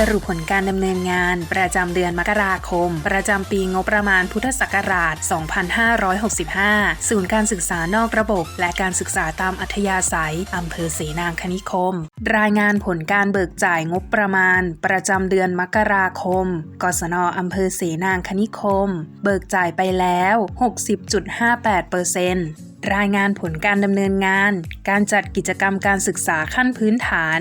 สรุปผลการดำเนินงาน ประจำเดือนมกราคม ประจำปีงบประมาณพุทธศักราช 2565 ศูนย์การศึกษานอกระบบ และการศึกษาตามอัธยาศัยอำเภอเสนางคณิคม รายงานผลการเบิกจ่ายงบประมาณ ประจำเดือนมกราคม กศนอำเภอเสนางคณิคม เบิกจ่ายไปแล้ว 60.58%รายงานผลการดำเนินงาน การจัดกิจกรรมการศึกษาขั้นพื้นฐาน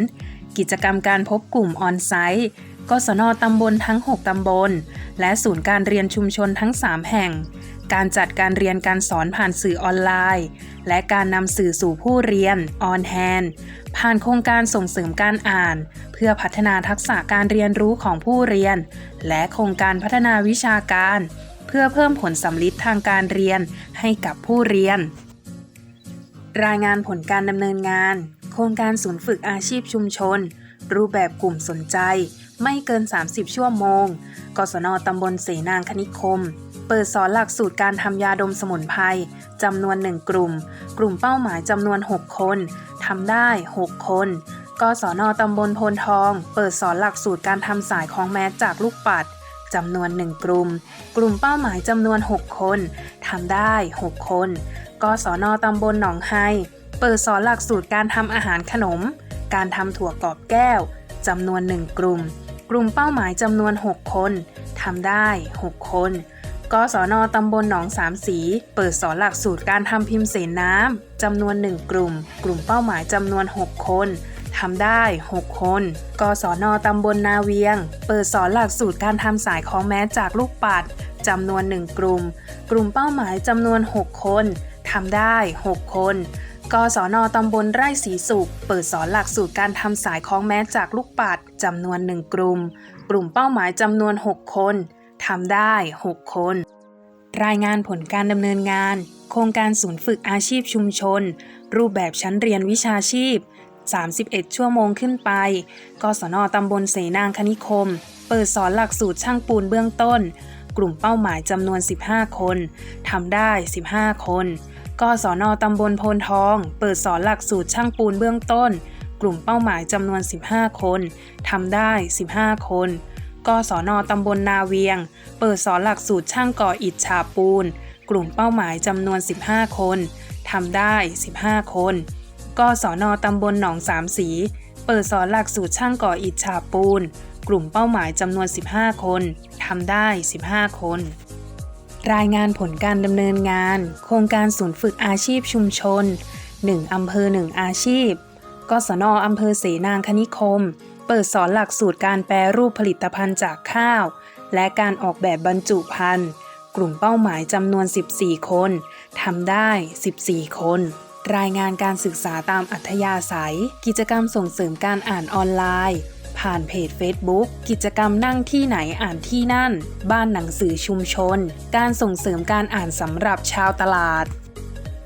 กิจกรรมการพบกลุ่มออนไซต์กศนตำบลทั้ง 6 ตำบล และศูนย์การเรียนชุมชนทั้ง 3 แห่ง การจัดการเรียนการสอนผ่านสื่อออนไลน์ และการนำสื่อสู่ผู้เรียนออนแฮนผ่านโครงการส่งเสริมการอ่าน เพื่อพัฒนาทักษะการเรียนรู้ของผู้เรียน และโครงการพัฒนาวิชาการ เพื่อเพิ่มผลสำลิดทางการเรียนให้กับผู้เรียน รายงานผลการดำเนินงาน โครงการศูนย์ฝึกอาชีพชุมชน รูปแบบกลุ่มสนใจ ไม่เกิน 30 ชั่วโมง กศนตำบลเสนางคณิคม เปิดสอนหลักสูตรการทำยาดมสมุนไพรจำนวน1กลุ่ม กลุ่มเป้าหมายจำนวน 6 คนทำได้ 6 คนกศนตำบลโพนทอง เปิดสอนหลักสูตรการทำสายคล้องแมสจากลูกปัดจำนวน 1 กลุ่ม กลุ่มเป้าหมายจำนวน 6 คนทำได้ 6 คน กศนตำบลหนองไฮ ปิดสอนหลักสูตรการทำอาหารขนม การทำถั่วกรอบแก้วจำนวน 1 กลุ่ม กลุ่มเป้าหมายจำนวน 6 คนทำได้ 6 คนกศนตำบลหนองสามสี เปิดสอนหลักสูตรการทำพิมพ์เสนน้ำจำนวน 1 กลุ่ม กลุ่มเป้าหมายจำนวน 6 คนทำได้ 6 คน กศนตำบลนาเวียง เปิดสอนหลักสูตรการทำสายคองแมสจากลูกปัดจำนวน 1 กลุ่ม กลุ่มเป้าหมายจำนวน 6 คนทำได้ 6 คน กศนตำบลไร่สีสุข เปิดสอนหลักสูตรการทำสายคล้องแมสจากลูกปัดจำนวน1กลุ่ม กลุ่มเป้าหมายจำนวน 6 คนทำได้ 6 คน รายงานผลการดำเนินงาน โครงการศูนย์ฝึกอาชีพชุมชน รูปแบบชั้นเรียนวิชาชีพ 31 ชั่วโมงขึ้นไป กศนตำบลเสนางคณิคม เปิดสอนหลักสูตรช่างปูนเบื้องต้น กลุ่มเป้าหมายจำนวน 15 คนทำได้ 15 คน กศนตำบลโพนทอง เปิดสอนหลักสูตรช่างปูนเบื้องต้น กลุ่มเป้าหมายจำนวน 15 คนทำได้ 15 คนกศนตำบลนาเวียง เปิดสอนหลักสูตรช่างก่ออิฐฉาปูน กลุ่มเป้าหมายจำนวน 15 คนทำได้ 15 คนกศนตำบลหนองสามสี เปิดสอนหลักสูตรช่างก่ออิฐฉาปูน กลุ่มเป้าหมายจำนวน 15 คนทำได้ 15 คน รายงานผลการดำเนินงาน โครงการศูนย์ฝึกอาชีพชุมชน 1อำเภอ 1 อาชีพ กศนอำเภอเสนางคณิคม เปิดสอนหลักสูตรการแปรรูปผลิตภัณฑ์จากข้าว และการออกแบบบรรจุภัณฑ์ กลุ่มเป้าหมายจำนวน 14 คนทำได้ 14 คน รายงานการศึกษาตามอัธยาศัย กิจกรรมส่งเสริมการอ่านออนไลน์ ผ่านเพจ Facebook กิจกรรมนั่งที่ไหนอ่านที่นั่น บ้านหนังสือชุมชน การส่งเสริมการอ่านสำหรับชาวตลาด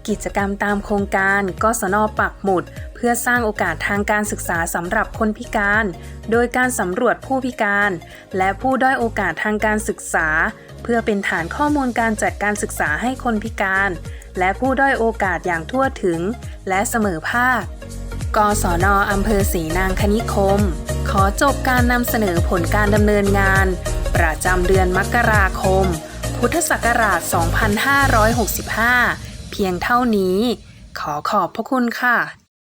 กิจกรรมตามโครงการกศนปักหมุด เพื่อสร้างโอกาสทางการศึกษาสำหรับคนพิการ โดยการสำรวจผู้พิการ และผู้ด้อยโอกาสทางการศึกษา เพื่อเป็นฐานข้อมูลการจัดการศึกษาให้คนพิการ และผู้ด้อยโอกาสอย่างทั่วถึง และเสมอภาคกศนอำเภอศรีนางคณิคม ขอจบการนำเสนอผลการดำเนินงาน ประจำเดือนมกราคม พุทธศักราช 2565 เพียงเท่านี้ ขอขอบพระคุณค่ะ